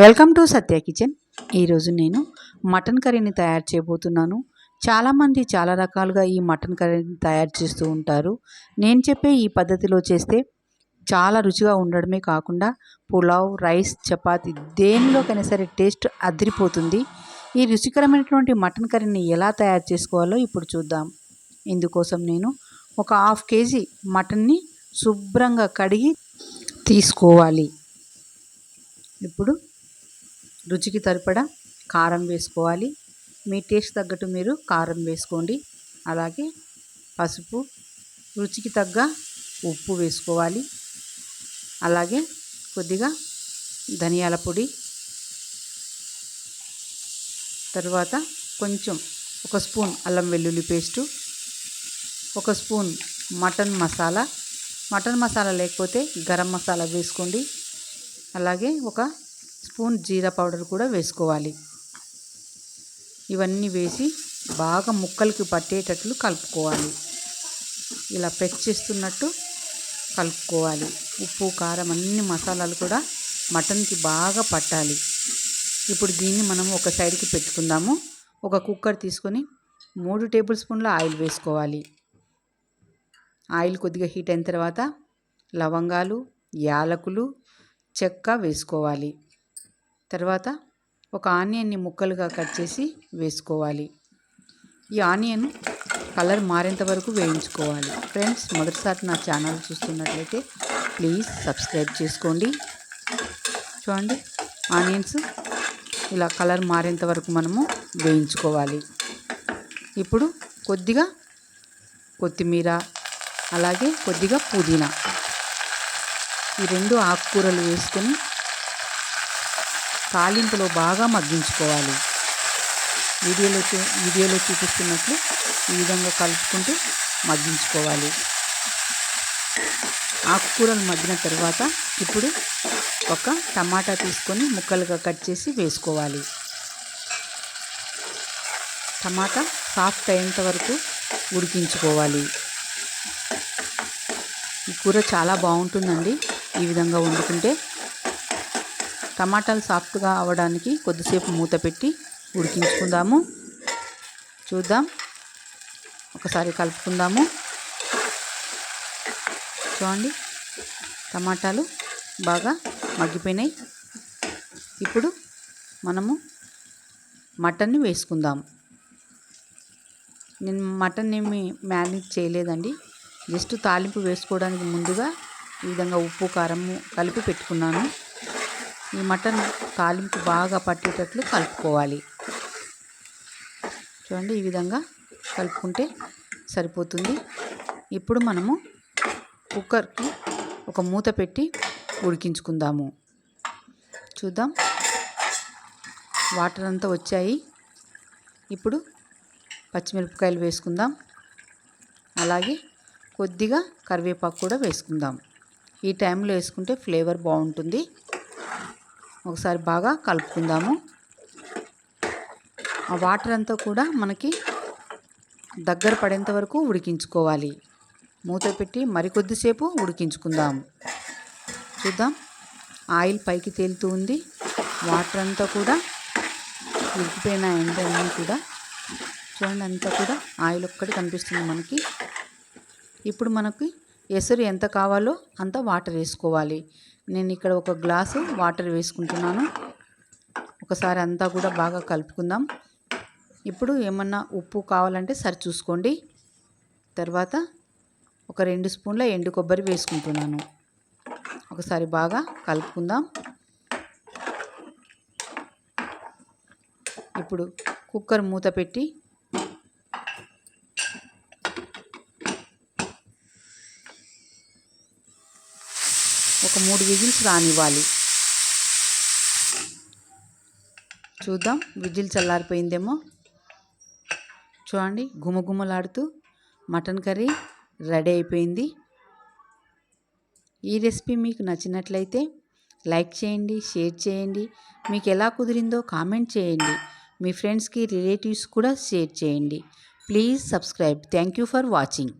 Welcome to Satya kitchen. ఈరోజు నేను mutton కర్రీని తయారు చేయబోతున్నాను. చాలామంది చాలా రకాలుగా ఈ మటన్ కర్రీని తయారు చేస్తూ ఉంటారు. నేను చెప్పే ఈ పద్ధతిలో చేస్తే చాలా రుచిగా ఉండడమే కాకుండా పులావ్ రైస్ చపాతి దేనిలోకైనా సరే టేస్ట్ అదిరిపోతుంది. ఈ రుచికరమైనటువంటి మటన్ కర్రీని ఎలా తయారు చేసుకోవాలో ఇప్పుడు చూద్దాం. ఇందుకోసం నేను ఒక హాఫ్ కేజీ మటన్ని శుభ్రంగా కడిగి తీసుకోవాలి. ఇప్పుడు రుచికి సరిపడా కారం వేసుకోవాలి. మీ టేస్ట్ తగ్గట్టు మీరు కారం వేసుకోండి. అలాగే పసుపు రుచికి తగ్గ ఉప్పు వేసుకోవాలి. అలాగే కొద్దిగా ధనియాల పొడి. తర్వాత కొంచెం ఒక స్పూన్ అల్లం వెల్లుల్లి పేస్టు ఒక spoon mutton masala. Mutton masala లేకపోతే గరం మసాలా వేసుకోండి. అలాగే ఒక స్పూన్ జీరా పౌడర్ కూడా వేసుకోవాలి. ఇవన్నీ వేసి బాగా ముక్కలకి పట్టేటట్లు కలుపుకోవాలి. ఇలా పెచ్చేస్తున్నట్టు కలుపుకోవాలి. ఉప్పు కారం అన్ని మసాలాలు కూడా మటన్కి బాగా పట్టాలి. ఇప్పుడు దీన్ని మనం ఒక సైడ్కి పెట్టుకుందాము. ఒక కుక్కర్ తీసుకొని మూడు టేబుల్ స్పూన్ల ఆయిల్ వేసుకోవాలి. ఆయిల్ కొద్దిగా హీట్ అయిన తర్వాత లవంగాలు యాలకులు చెక్క వేసుకోవాలి. తర్వాత ఒక ఆనియన్ని ముక్కలుగా కట్ చేసి వేసుకోవాలి. ఈ ఆనియన్ కలర్ మారేంత వరకు వేయించుకోవాలి. ఫ్రెండ్స్ మొదటిసారి నా ఛానల్ చూస్తున్నట్లయితే ప్లీజ్ సబ్స్క్రైబ్ చేసుకోండి. చూడండి ఆనియన్స్ ఇలా కలర్ మారేంత వరకు మనము వేయించుకోవాలి. ఇప్పుడు కొద్దిగా కొత్తిమీర అలాగే కొద్దిగా పుదీనా ఈ రెండు ఆకుకూరలు వేసుకొని తాలింపులో బాగా మగ్గించుకోవాలి. వీడియోలో చూ వీడియోలో చూపిస్తున్నట్లు ఈ విధంగా కలుపుకుంటూ మగ్గించుకోవాలి. ఆకుకూరలు మగ్గిన తర్వాత ఇప్పుడు ఒక టమాటా తీసుకొని ముక్కలుగా కట్ చేసి వేసుకోవాలి. టమాటా సాఫ్ట్ అయ్యేంత వరకు ఉడికించుకోవాలి. ఈ కూర చాలా బాగుంటుందండి. ఈ విధంగా వండుకుంటే టమాటాలు సాఫ్ట్గా అవడానికి కొద్దిసేపు మూత పెట్టి ఉడికించుకుందాము. చూద్దాం. ఒకసారి కలుపుకుందాము. చూడండి. టమాటాలు బాగా మగ్గిపోయినాయి. ఇప్పుడు మనము మటన్ని వేసుకుందాము నేను మటన్ ఏమి మ్యారినేట్ చేయలేదండి. జస్ట్ తాలింపు వేసుకోవడానికి ముందుగా ఈ విధంగా ఉప్పు కారము కలిపి పెట్టుకున్నాను. ఈ మటన్ తాలింపు బాగా పట్టేటట్లు కలుపుకోవాలి. చూడండి ఈ విధంగా కలుపుకుంటే సరిపోతుంది. ఇప్పుడు మనము కుక్కర్కి ఒక మూత పెట్టి ఉడికించుకుందాము. చూద్దాం. వాటర్ అంతా వచ్చాయి. ఇప్పుడు పచ్చిమిరపకాయలు వేసుకుందాం. అలాగే కొద్దిగా కరివేపాకు కూడా వేసుకుందాం. ఈ టైంలో వేసుకుంటే ఫ్లేవర్ బాగుంటుంది. ఒకసారి బాగా కలుపుకుందాము. ఆ వాటర్ అంతా కూడా మనకి దగ్గర పడేంత వరకు ఉడికించుకోవాలి. మూత పెట్టి మరికొద్దిసేపు ఉడికించుకుందాం. చూద్దాం. ఆయిల్ పైకి తేలుతూ ఉంది. వాటర్ అంతా కూడా ఉడికిపోయిన ఎండన్నీ కూడా చూడండి అంతా కూడా ఆయిల్ ఒక్కటి కనిపిస్తుంది మనకి. ఇప్పుడు మనకి ఎసరు ఎంత కావాలో అంత వాటర్ వేసుకోవాలి. నేను ఇక్కడ ఒక గ్లాసు వాటర్ వేసుకుంటున్నాను. ఒకసారి అంతా కూడా బాగా కలుపుకుందాం. ఇప్పుడు ఏమన్నా ఉప్పు కావాలంటే సరి చూసుకోండి. తర్వాత ఒక రెండు స్పూన్ల ఎండు కొబ్బరి వేసుకుంటున్నాను. ఒకసారి బాగా కలుపుకుందాం. ఇప్పుడు కుక్కర్ మూత పెట్టి ఒక మూడు విజిల్స్ రానివ్వాలి. చూద్దాం విజిల్ చల్లారిపోయిందేమో. చూడండి గుమగుమలాడుతూ మటన్ కర్రీ రెడీ అయిపోయింది. ఈ రెసిపీ మీకు నచ్చినట్లయితే లైక్ చేయండి షేర్ చేయండి. మీకు ఎలా కుదిరిందో కామెంట్ చేయండి. మీ ఫ్రెండ్స్కి రిలేటివ్స్ కూడా షేర్ చేయండి. Please subscribe. Thank you for watching.